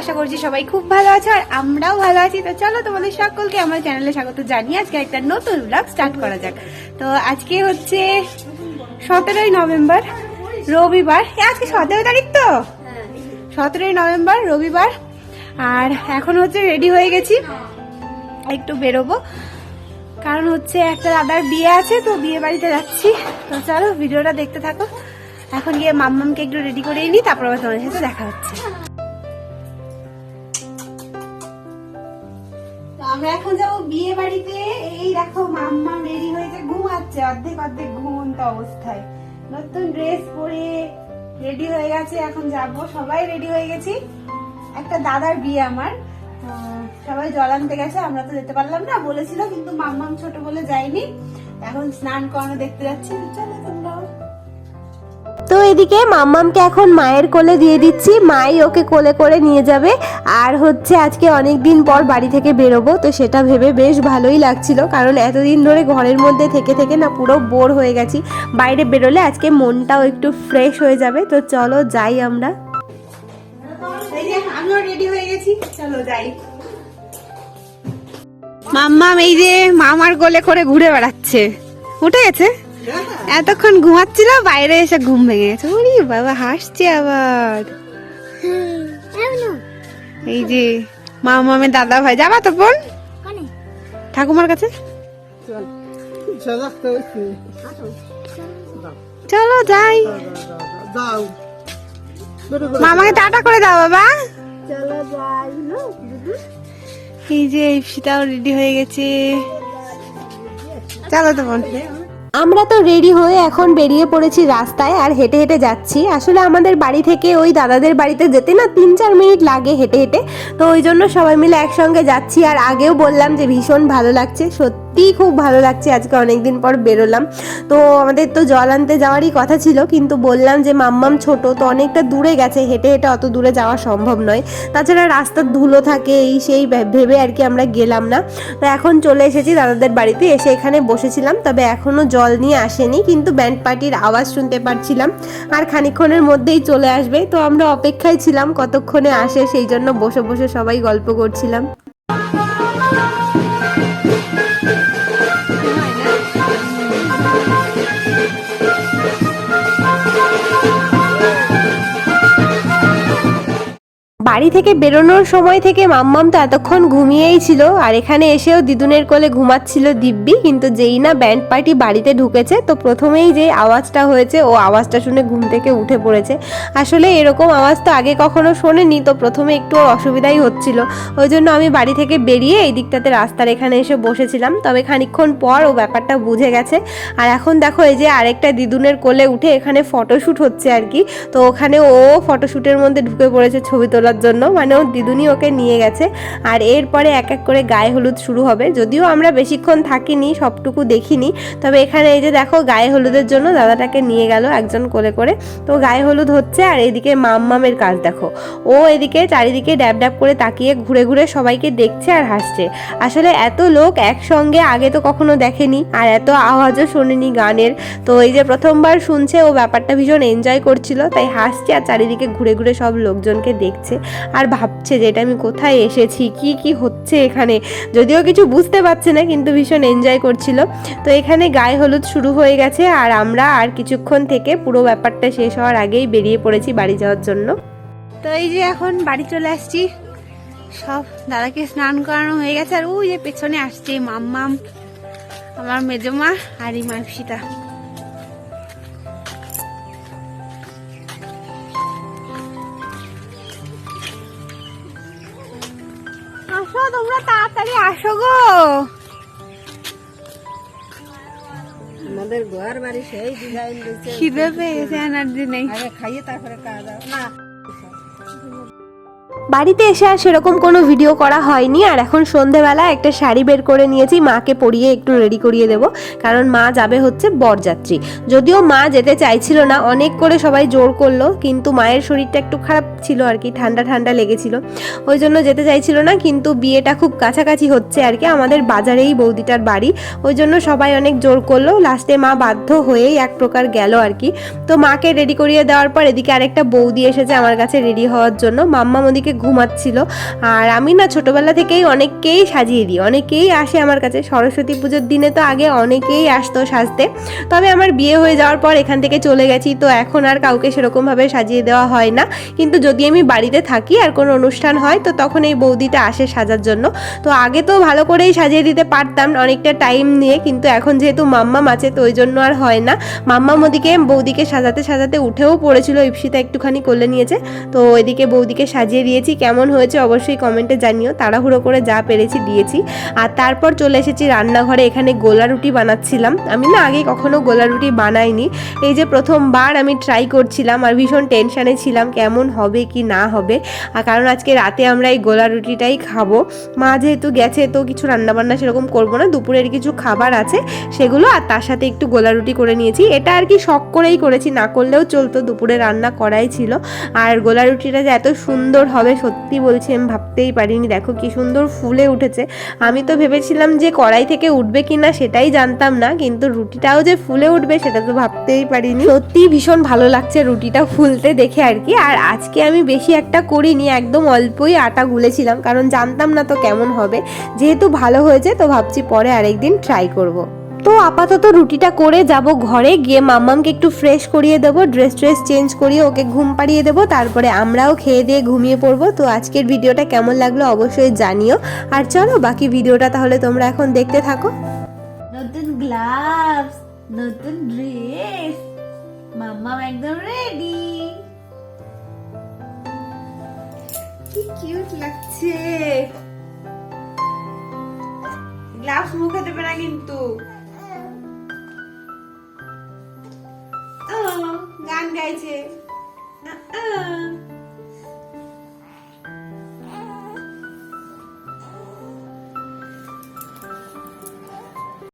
আশা করছি সবাই খুব ভালো আছো আর আমরাও ভালো আছি। তো চলো তোমাদের সকলকে আমার চ্যানেলে স্বাগত জানিয়ে আজকে একটা নতুন ব্লগ স্টার্ট করা যাক। তো আজকে হচ্ছে সতেরোই নভেম্বর, রবিবার। আজকে সতেরো তারিখ তো? সতেরোই নভেম্বর, রবিবার। আর এখন হচ্ছে রেডি হয়ে গেছি। একটু বেরোবো। কারণ হচ্ছে একটা দাদার বিয়ে আছে, তো বিয়ে বাড়িতে যাচ্ছি। তো চলো, ভিডিওটা দেখতে থাকো। এখন গিয়ে মাম্মামকে একটু রেডি করে নিই, তারপর তোমাদের সাথে দেখা হচ্ছে। আমরা এখন যাব বিয়ে বাড়িতে। এই দেখো, মাম্মা রেডি হয়েছে, ঘুমাচ্ছে। অর্ধেক অর্ধেক ঘুমন্ত অবস্থায়। নতুন ড্রেস পরে রেডি হয়ে গেছে, এখন যাব। সবাই রেডি হয়ে গেছি। একটা দাদার বিয়ে আমার। সবাই জল আনতে গেছে, আমরা তো যেতে পারলাম না। বলেছিল, কিন্তু মাম্মাম ছোট বলে যায়নি। এখন স্নান করানো দেখতে যাচ্ছি। চলো। তো এদিকে মাম্মামকে এখন মায়ের কোলে দিয়ে দিচ্ছি। মাই ওকে কোলে করে নিয়ে যাবে। আর হচ্ছে আজকে অনেক দিন পর বাড়ি থেকে বেরোবো তো সেটা ভেবে বেশ ভালোই লাগছিল। কারণ এতদিন ধরে ঘরের মধ্যে থেকে থেকে না পুরো বোর হয়ে গেছি। বাইরে বেরোলে আজকে মনটাও একটু ফ্রেশ হয়ে যাবে। তো চলো যাই আমরা। আমিও রেডি হয়ে গেছি। চলো যাই। মাম্মাম এই যে মামার গোলে করে ঘুরে বেড়াচ্ছে। উঠে গেছে? এতক্ষণ ঘুমাচ্ছিল বাইরে এসে ঘুম ভেঙে গেছে ওরে বাবা হাসছে আবার। এই যে মামামের দাদা ভাই যাবা তো বোন? ঠাকুমার কাছে? চলো। যাই। মামাকে টাটা করে দাও বাবা। এই যে ইপসিটাও রেডি হয়ে গেছে। চলো তো বোন। আমরা তো রেডি হয়ে এখন বেরিয়ে পড়েছি রাস্তায় আর হেঁটে হেঁটে যাচ্ছি। আসলে আমাদের বাড়ি থেকে ওই দাদাদের বাড়িতে যেতে না তিন চার মিনিট লাগে হেঁটে হেঁটে। তো ওই জন্য সবাই মিলে একসঙ্গে যাচ্ছি আর আগেও বললাম যে ভীষণ ভালো লাগছে সত্যিই খুব ভালো লাগছে। আজকে অনেকদিন পর বেরোলাম। তো আমাদের তো জল আনতে যাওয়ারই কথা ছিল, কিন্তু বললাম যে মাম্মাম ছোট, তো অনেকটা দূরে গেছে। হেঁটে হেঁটে অত দূরে যাওয়া সম্ভব নয়। তাছাড়া রাস্তার ধুলো থাকে, এই সেই ভেবে আর কি আমরা গেলাম না। তো এখন চলে এসেছি দাদাদের বাড়িতে, এসে এখানে বসেছিলাম। তবে এখনও জল নিয়ে আসেনি, কিন্তু ব্যান্ড পার্টির আওয়াজ শুনতে পারছিলাম। আর খানিকক্ষণের মধ্যেই চলে আসবে। তো আমরা অপেক্ষায় ছিলাম, কতক্ষণে আসে সেই জন্য বসে বসে সবাই গল্প করছিলাম। বাড়ি থেকে বেরোনোর সময় থেকে মাম্মাম তো এতক্ষণ ঘুমিয়েই ছিল, আর এখানে এসেও দিদুনের কোলে ঘুমাচ্ছিল দিব্যি, কিন্তু যেই না ব্যান্ড পার্টি বাড়িতে ঢুকেছে, তো প্রথমেই যে আওয়াজটা হয়েছে, ও আওয়াজটা শুনে ঘুম থেকে উঠে পড়েছে। আসলে এরকম আওয়াজ তো আগে কখনো শোনেনি, তো প্রথমে একটু অসুবিধাই হচ্ছিল। ওই জন্য আমি বাড়ি থেকে বেরিয়ে এই দিকটাতে রাস্তার এখানে এসে বসেছিলাম, তবে খানিকক্ষণ পর ও ব্যাপারটা বুঝে গেছে। আর এখন দেখো, এই যে আরেকটা দিদুনের কোলে উঠে এখানে ফটোশ্যুট হচ্ছে আর কি, তো ওখানে ও ফটোশ্যুটের মধ্যে ঢুকে পড়েছে ছবি তোলার জন্য মানে ও দিদুনি ওকে নিয়ে গেছে। আর এরপরে এক এক করে গায়ে হলুদ শুরু হবে। যদিও আমরা বেশিক্ষণ থাকিনি, সবটুকু দেখিনি। তবে এখানে এই যে দেখো, গায়ে হলুদের জন্য দাদাটাকে নিয়ে গেল একজন কোলে করে। তো গায়ে হলুদ হচ্ছে আর এদিকে মাম্মামের কাজ দেখো। ও এদিকে চারিদিকে ড্যাব ড্যাব করে তাকিয়ে ঘুরে ঘুরে সবাইকে দেখছে আর হাসছে। আসলে এত লোক একসঙ্গে আগে তো কখনো দেখেনি, আর এত আওয়াজও শোনেনি গানের। তো এই যে প্রথমবার শুনছে, ও ব্যাপারটা ভীষণ এনজয় করছিল, তাই হাসছে আর চারিদিকে ঘুরে ঘুরে সব লোকজনকে দেখছে। আর ভাবছে যে এটা আমি কোথায় এসেছি, কি কি হচ্ছে এখানে? যদিও কিছু বুঝতে পারছে না, কিন্তু ভীষণ এনজয় করছিল। তো এখানে গায়ে হলুদ শুরু হয়ে গেছে আর আমরা আর কিছুক্ষণ থেকে পুরো ব্যাপারটা শেষ হওয়ার আগেই বেরিয়ে পড়েছি বাড়ি যাওয়ার জন্য। তো এই যে এখন বাড়ি চলে আসছি। সব দাদাকে স্নান করানো হয়ে গেছে আর ওই যে পেছনে আসছে মাম্মাম, আমার মেজমা আর এই মাইফসিতা তোমরা তাড়াতাড়ি আসো গো। আমাদের ঘর বাড়ি সেই ডিজাইন খিদে পেয়েছে এনার্জি নেই। খাইয়ে তারপরে খাওয়া দাওয়া। না। বাড়িতে এসে আর সেরকম কোনো ভিডিও করা হয়নি। আর এখন সন্ধেবেলা একটা শাড়ি বের করে নিয়েছি, মাকে পরিয়ে একটু রেডি করিয়ে দেব। কারণ মা যাবে হচ্ছে বরযাত্রী। যদিও মা যেতে চাইছিল না, অনেক করে সবাই জোর করল, কিন্তু মায়ের শরীরটা একটু খারাপ ছিল আর কি, ঠান্ডা ঠান্ডা লেগেছিল। ওই জন্য যেতে চাইছিল না, কিন্তু বিয়েটা খুব কাছাকাছি হচ্ছে আর কি, আমাদের বাজারেই বৌদিটার বাড়ি। ওই জন্য সবাই অনেক জোর করল। লাস্টে মা বাধ্য হয়েই এক প্রকার গেল আর কি। তো মাকে রেডি করিয়ে দেওয়ার পর এদিকে আরেকটা বৌদি এসেছে আমার কাছে রেডি হওয়ার জন্য। মাম্মা ওদিকে ঘুমাচ্ছিল। আর আমি না ছোটবেলা থেকেই অনেককেই সাজিয়ে দিই। অনেকেই আসে আমার কাছে। সরস্বতী পুজোর দিনে তো আগে অনেকেই আসতো সাজতে। তবে আমার বিয়ে হয়ে যাওয়ার পর এখান থেকে চলে গেছি। তো এখন আর কাউকে সেরকমভাবে সাজিয়ে দেওয়া হয় না। কিন্তু যদি আমি বাড়িতে থাকি আর কোনো অনুষ্ঠান হয়, তো তখন এই বৌদিটা আসে সাজার জন্য। তো আগে তো ভালো করেই সাজিয়ে দিতে পারতাম অনেকটা টাইম নিয়ে। কিন্তু এখন যেহেতু মাম্মাম আছে, তো ওই জন্য আর হয় না। মাম্মাম ওদিকে বৌদিকে সাজাতে সাজাতে উঠেও পড়েছিল। ইপসিতা একটুখানি কোলে নিয়েছে। তো ওইদিকে বৌদিকে সাজিয়ে দিয়েছি। কেমন হয়েছে অবশ্যই কমেন্টে জানিও। তাড়াহুড়ো করে যা পেরেছি দিয়েছি। আর তারপর চলে এসেছি রান্নাঘরে, এখানে গোলা রুটি বানাচ্ছিলাম। আমি না আগে কখনো গোলা রুটি বানাইনি। এই যে প্রথমবার আমি ট্রাই করছিলাম আর ভীষণ টেনশানে ছিলাম, কেমন হবে কি না হবে। আর কারণ আজকে রাতে আমরা এই গোলা রুটিটাই খাব। মা যেহেতু গেছে, তো কিছু রান্নাবান্না সেরকম করব না। দুপুরের কিছু খাবার আছে সেগুলো, আর তার সাথে একটু গোলা রুটি করে নিয়েছি। এটা আর কি শখ করেই করেছি, না করলেও চলতো, দুপুরে রান্না করাই ছিল। আর গোলা রুটিটা যে এত সুন্দর হবে সত্যি বলছি, আমি ভাবতেই পারিনি। দেখো কি সুন্দর ফুলে উঠেছে। আমি তো ভেবেছিলাম যে কড়াই থেকে উঠবে কিনা সেটাই জানতাম না, কিন্তু রুটিটাও যে ফুলে উঠবে সেটা তো ভাবতেই পারিনি। সত্যি ভীষণ ভালো লাগছে রুটিটা ফুলতে দেখে আর কি। আর আজকে আমি বেশি একটা করিনি, একদম অল্পই আটা গুলেছিলাম, কারণ জানতাম না তো কেমন হবে। যেহেতু ভালো হয়েছে, তো ভাবছি পরে আরেকদিন ট্রাই করব। তো আপাতত রুটিটা করে যাব ঘরে, গিয়ে মাম্মামকে একটু ফ্রেশ করিয়ে দেবো ড্রেস ট্রেস চেঞ্জ করিয়ে ওকে ঘুম পাড়িয়ে দেবো, তারপরে আমরাও খেয়ে দিয়ে ঘুমিয়ে পড়ব। তো আজকের ভিডিওটা কেমন লাগল অবশ্যই জানিও। আর চলো বাকি ভিডিওটা তাহলে তোমরা এখন দেখতে থাকো। নতুন গ্লাভস নতুন ড্রেস মাম্মা একদম রেডি কি কিউট লাগছে। গ্লাভস মুখে দেবে না কিন্তু। গাইছে আ, আ।